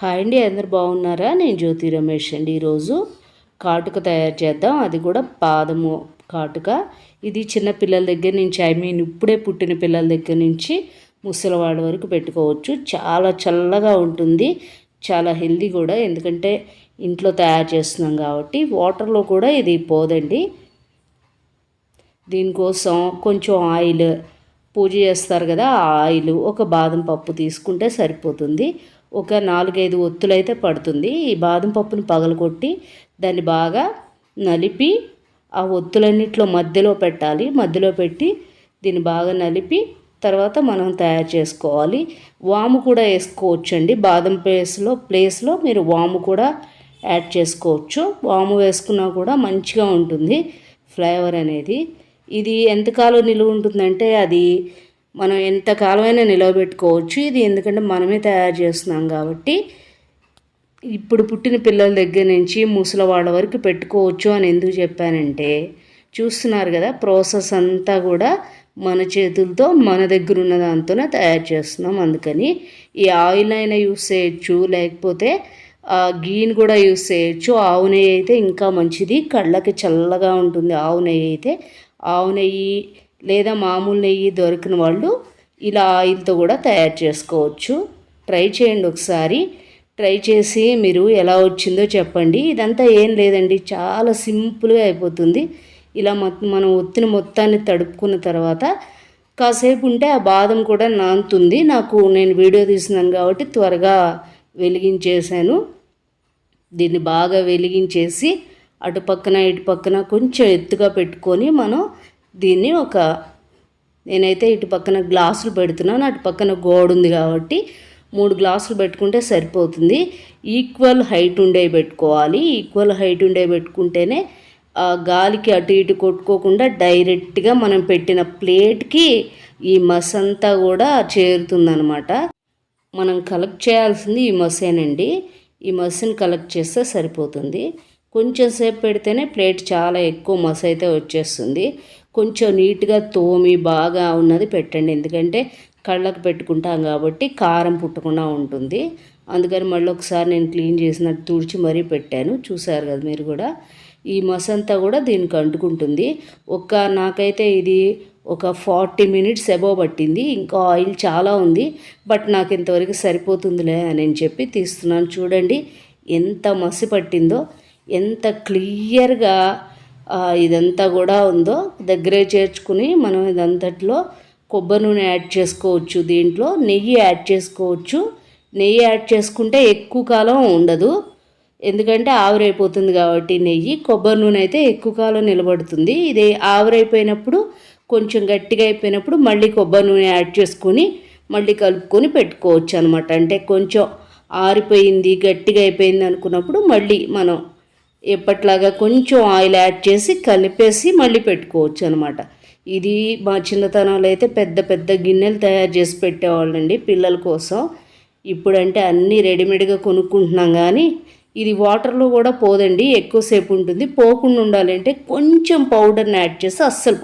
Hi అండి అందరు బాగున్నారా? నేను జ్యోతి రమేష్ అండి. ఈరోజు కాటుక తయారు చేద్దాం. అది కూడా పాదము కాటుక. ఇది చిన్న పిల్లల దగ్గర నుంచి ఐ మీన్ ఇప్పుడే పుట్టిన పిల్లల దగ్గర నుంచి ముసలివాళ్ళ వరకు పెట్టుకోవచ్చు. చాలా చల్లగా ఉంటుంది. చాలా హెల్దీ కూడా. ఎందుకంటే ఇంట్లో తయారు చేస్తున్నాం కాబట్టి వాటర్లో కూడా ఇది పోదండి. దీనికోసం కొంచెం ఆయిల్ పూజ చేస్తారు కదా ఆ ఆయిల్ ఒక బాదం పప్పు తీసుకుంటే సరిపోతుంది. ఒక నాలుగైదు ఒత్తులైతే పడుతుంది. ఈ బాదం పప్పుని పగలగొట్టి దాన్ని బాగా నలిపి ఆ ఒత్తులన్నిట్లో మధ్యలో పెట్టాలి. మధ్యలో పెట్టి దీన్ని బాగా నలిపి తర్వాత మనం తయారు చేసుకోవాలి. వాము కూడా వేసుకోవచ్చు అండి బాదం ప్లేస్లో ప్లేస్లో మీరు వాము కూడా యాడ్ చేసుకోవచ్చు. వాము వేసుకున్నా కూడా మంచిగా ఉంటుంది ఫ్లేవర్ అనేది. ఇది ఎంతకాలం నిలువ ఉంటుందంటే అది మనం ఎంతకాలమైనా నిలవబెట్టుకోవచ్చు. ఇది ఎందుకంటే మనమే తయారు చేస్తున్నాం కాబట్టి ఇప్పుడు పుట్టిన పిల్లల దగ్గర నుంచి ముసలివాళ్ళ వరకు పెట్టుకోవచ్చు అని ఎందుకు చెప్పానంటే చూస్తున్నారు కదా ప్రాసెస్ అంతా కూడా మన చేతులతో మన దగ్గర ఉన్న దాంతోనే తయారు చేస్తున్నాం. అందుకని ఈ ఆయిల్ అయినా యూస్ చేయొచ్చు లేకపోతే గీని కూడా యూస్ చేయొచ్చు. ఆవు నెయ్యి అయితే ఇంకా మంచిది. కళ్ళకి చల్లగా ఉంటుంది. ఆవు నెయ్యి అయితే ఆవు నెయ్యి లేదా మామూలు నెయ్యి దొరికిన వాళ్ళు ఇలా ఆయిల్తో కూడా తయారు చేసుకోవచ్చు. ట్రై చేయండి ఒకసారి. ట్రై చేసి మీరు ఎలా వచ్చిందో చెప్పండి. ఇదంతా ఏం లేదండి. చాలా సింపుల్గా అయిపోతుంది. ఇలా మనం ఒత్తిన మొత్తాన్ని తడుపుకున్న తర్వాత కాసేపు ఉంటే ఆ బాదం కూడా నానుతుంది. నాకు నేను వీడియో తీసినాను కాబట్టి త్వరగా వెలిగించేసాను దీన్ని బాగా వెలిగించేసి అటు పక్కన ఇటు పక్కన కొంచెం ఎత్తుగా పెట్టుకొని మనం దీన్ని ఒక నేనైతే ఇటు పక్కన గ్లాసులు పెడుతున్నాను అటు పక్కన గోడ ఉంది కాబట్టి మూడు గ్లాసులు పెట్టుకుంటే సరిపోతుంది. ఈక్వల్ హైట్ ఉండే పెట్టుకోవాలి. ఈక్వల్ హైట్ ఉండే పెట్టుకుంటేనే గాలికి అటు ఇటు కొట్టుకోకుండా డైరెక్ట్గా మనం పెట్టిన ప్లేట్కి ఈ మస్ అంతా కూడా చేరుతుందనమాట మనం కలెక్ట్ చేయాల్సింది ఈ మసేనండి. ఈ మసిని కలెక్ట్ చేస్తే సరిపోతుంది. కొంచెం సేపు పెడితేనే ప్లేట్ చాలా ఎక్కువ మస అయితే వచ్చేస్తుంది. కొంచెం నీట్గా తోమి బాగా ఉన్నది పెట్టండి. ఎందుకంటే కళ్ళకు పెట్టుకుంటాం కాబట్టి కారం పుట్టకుండా ఉంటుంది. అందుకని మళ్ళీ ఒకసారి నేను క్లీన్ చేసినట్టు తుడిచి మరీ పెట్టాను. చూసారు కదా మీరు కూడా? ఈ మసంతా కూడా దీనికి అంటుకుంటుంది. ఒక నాకైతే ఇది ఒక ఫార్టీ మినిట్స్ ఎబో పట్టింది. ఇంకా ఆయిల్ చాలా ఉంది. బట్ నాకు ఇంతవరకు సరిపోతుందిలే అని చెప్పి తీస్తున్నాను. చూడండి ఎంత మసి పట్టిందో. ఎంత క్లియర్గా ఇదంతా కూడా ఉందో దగ్గరే చేర్చుకుని మనం ఇదంతట్లో కొబ్బరి నూనె యాడ్ చేసుకోవచ్చు. దీంట్లో నెయ్యి యాడ్ చేసుకోవచ్చు. నెయ్యి యాడ్ చేసుకుంటే ఎక్కువ కాలం ఉండదు. ఎందుకంటే ఆవిరైపోతుంది కాబట్టి నెయ్యి కొబ్బరి నూనె అయితే ఎక్కువ కాలం నిలబడుతుంది. ఇది ఆవిరైపోయినప్పుడు కొంచెం గట్టిగా అయిపోయినప్పుడు మళ్ళీ కొబ్బరి నూనె యాడ్ చేసుకొని మళ్ళీ కలుపుకొని పెట్టుకోవచ్చు అనమాట అంటే కొంచెం ఆరిపోయింది గట్టిగా అయిపోయింది అనుకున్నప్పుడు మళ్ళీ మనం ఎప్పట్లాగా కొంచెం ఆయిల్ యాడ్ చేసి కలిపేసి మళ్ళీ పెట్టుకోవచ్చు అనమాట ఇది మా చిన్నతనంలో అయితే పెద్ద పెద్ద గిన్నెలు తయారు చేసి పెట్టేవాళ్ళండి పిల్లల కోసం. ఇప్పుడంటే అన్నీ రెడీమేడ్గా కొనుక్కుంటున్నాం కానీ ఇది వాటర్లో కూడా పోదండి ఎక్కువసేపు ఉంటుంది. పోకుండా ఉండాలంటే కొంచెం పౌడర్ని యాడ్ చేసి అస్సలు